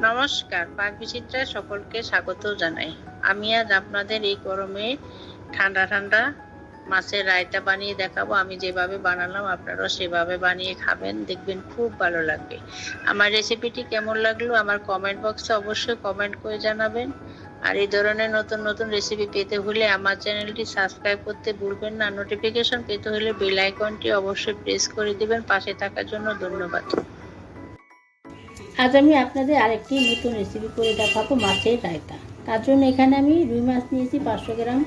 নমস্কার, পাক বিচিত্রায় সকলকে স্বাগত জানাই। আমি আজ আপনাদের এই গরমে ঠান্ডা ঠান্ডা মাছের রায়তা বানিয়ে দেখাবো। আমি যেভাবে বানালাম, আপনারাও সেভাবে বানিয়ে খাবেন, দেখবেন খুব ভালো লাগবে। আমার রেসিপিটি কেমন লাগল, আমার কমেন্ট বক্সে অবশ্যই কমেন্ট করে জানাবেন। আর এই ধরনের নতুন নতুন রেসিপি পেতে হলে আমার চ্যানেলটি সাবস্ক্রাইব করতে ভুলবেন না। নোটিফিকেশন পেতে হলে বেল আইকনটি অবশ্যই প্রেস করে দিবেন। পাশে থাকার জন্য ধন্যবাদ। আজ আমি আপনাদের আরেকটি নতুন রেসিপি করে দেখাবো মাছের রায়তা। তার জন্য এখানে আমি রুই মাছ নিয়েছি, পাঁচশো গ্রাম।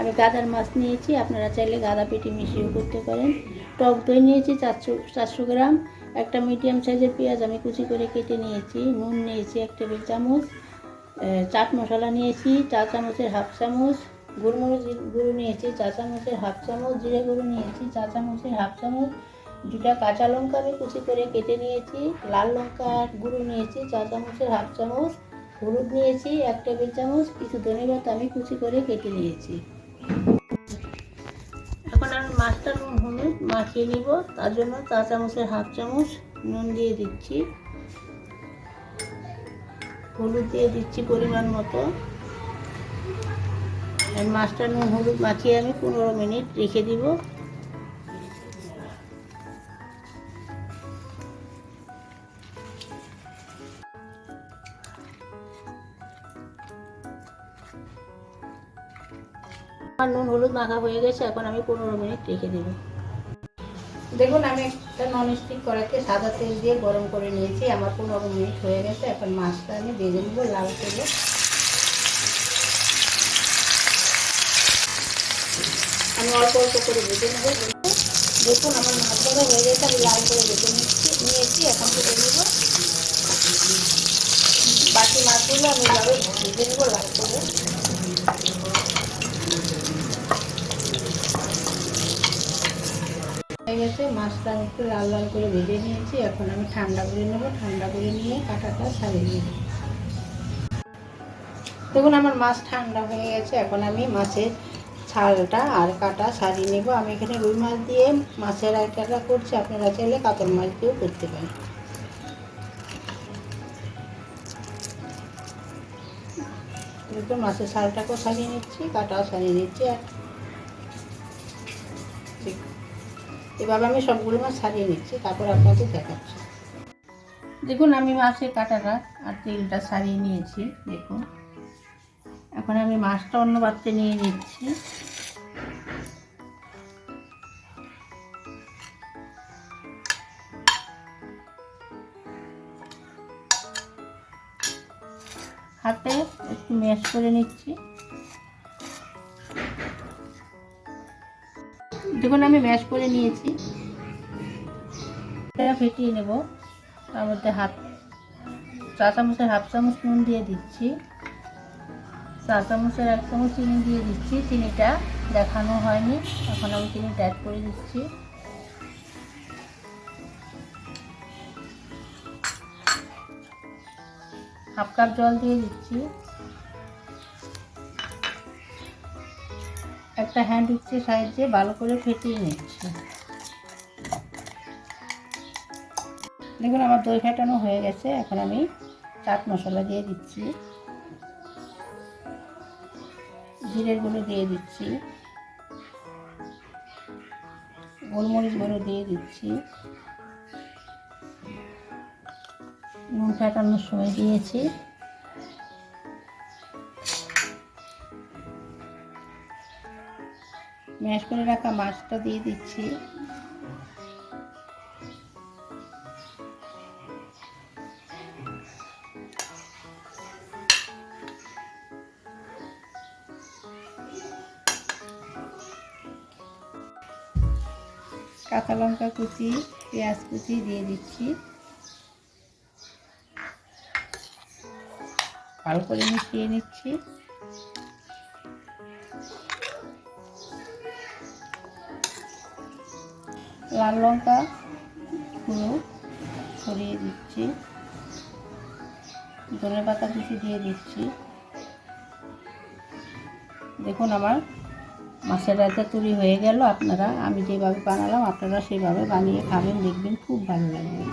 আমি গাদার মাছ নিয়েছি, আপনারা চাইলে গাদা পেটি মিশিয়েও করতে পারেন। টক দই নিয়েছি, চারশো চারশো গ্রাম। একটা মিডিয়াম সাইজের পেঁয়াজ আমি কুচি করে কেটে নিয়েছি। নুন নিয়েছি এক টেবিল চামচ। চাট মশলা নিয়েছি, চা চামচের হাফ চামচ। গোলমরিচ গুঁড়ো নিয়েছি, চা চামচের হাফ চামচ। জিরে গুঁড়ো নিয়েছি, চা চামচের হাফ চামচ। দুটা কাঁচা লঙ্কা আমি কুচি করে কেটে নিয়েছি, লাল লঙ্কা গুঁড়ো নিয়েছি, চা চামচের হাফ চামচ, হলুদ নিয়েছি, এক টেবিল চামচ, কিছু ধনেপাতা আমি কুচি করে কেটে নিয়েছি। এখন আমি মাছটা নুন, হলুদ মাখিয়ে নিব, তার জন্য চা চামচের হাফ চামচ নুন দিয়ে দিচ্ছি। হলুদ দিয়ে দিচ্ছি পরিমাণ মতো। আর মাছটা নুন, হলুদ মাখিয়ে আমি পনেরো মিনিট রেখে দিব। আমার নুন হলুদ মাখা হয়ে গেছে, এখন আমি পনেরো মিনিট রেখে দেবো। দেখুন, আমি একটা নন ননস্টিক কড়াইতে সাদা তেল দিয়ে গরম করে নিয়েছি। আমার পনেরো মিনিট হয়ে গেছে, এখন মাছটা আমি ভেজে নেব, লাল তেলে আমি অল্প অল্প করে ভেজে নেব। দেখুন, আমার মাছ ভাজা হয়ে গেছে, আমি লাল করে ভেজে নিচ্ছি, নিয়েছি, এখন তুলে নেব। বাকি মাছগুলো আমি এভাবে ভেজে নেব লাল করে হয়ে গেছে মাছটা একটু লাল লাল করে ভেজে নিয়েছি। এখন আমি ঠান্ডা করে নেব। ঠান্ডা করে নিয়ে কাঁটাটা ছাড়িয়ে নেব। দেখুন, আমার মাছ ঠান্ডা হয়ে গেছে। এখন আমি মাছের ছালটা আর কাটা সারিয়ে নেব। আমি এখানে রুই মাছ দিয়ে মাছের আইটাটা করছি। আপনারা চাইলে কাতল মাছ দিয়েও করতে পারেন। দেখুন মাছের ছালটাকেও সারিয়ে নিচ্ছি, কাটাও সারিয়ে নিচ্ছি। আর ঠিক এভাবে আমি সবগুলো মাছ ছাড়িয়ে নিচ্ছি, তারপর আপনাদের দেখাচ্ছি। দেখুন, আমি মাছের কাঁটাটা আর তেলটা ছাড়িয়ে নিয়েছি, দেখুন। এখন আমি মাছটা অন্য পাত্রে নিয়ে নিচ্ছি। হাতে একটু ম্যাশ করে নিচ্ছি। দেখুন, আমি ম্যাশ করে নিয়েছি। ফেটিয়ে নেব। তার মধ্যে হাফ চা চামচের হাফ চামচ নুন দিয়ে দিচ্ছি। চা চামচের এক চামচ চিনি দিয়ে দিচ্ছি। চিনিটা দেখানো হয়নি। এখন আমি চিনি অ্যাড করে দিচ্ছি। হাফ কাপ জল দিয়ে দিচ্ছি। একটা হ্যান্ড উইচের সাহায্যে, ভালো করে ফেটিয়ে নিচ্ছি। দেখুন, আমার দই ফেটানো হয়ে গেছে। এখন আমি চাট মশলা দিয়ে দিচ্ছি। জিরের গুঁড়ো দিয়ে দিচ্ছি। গোলমরিচ গুঁড়ো দিয়ে দিচ্ছি। নুন ফেটানোর সময় দিয়েছি। ম্যাশ করে রাখা মাছটা দিয়ে দিচ্ছি। কাঁচা লঙ্কা কুচি, পেঁয়াজ কুচি দিয়ে দিচ্ছি। ভালো করে মিশিয়ে নিচ্ছি। লাল লঙ্কা গুঁড়ো ছড়িয়ে দিচ্ছি। ধনে পাতা কুচি দিয়ে দিচ্ছি। দেখুন আমার মাছের রায়তা তৈরি হয়ে গেল। আপনারা, আমি যেভাবে বানালাম, আপনারা সেভাবে বানিয়ে খাবেন, দেখবেন খুব ভালো লাগবে।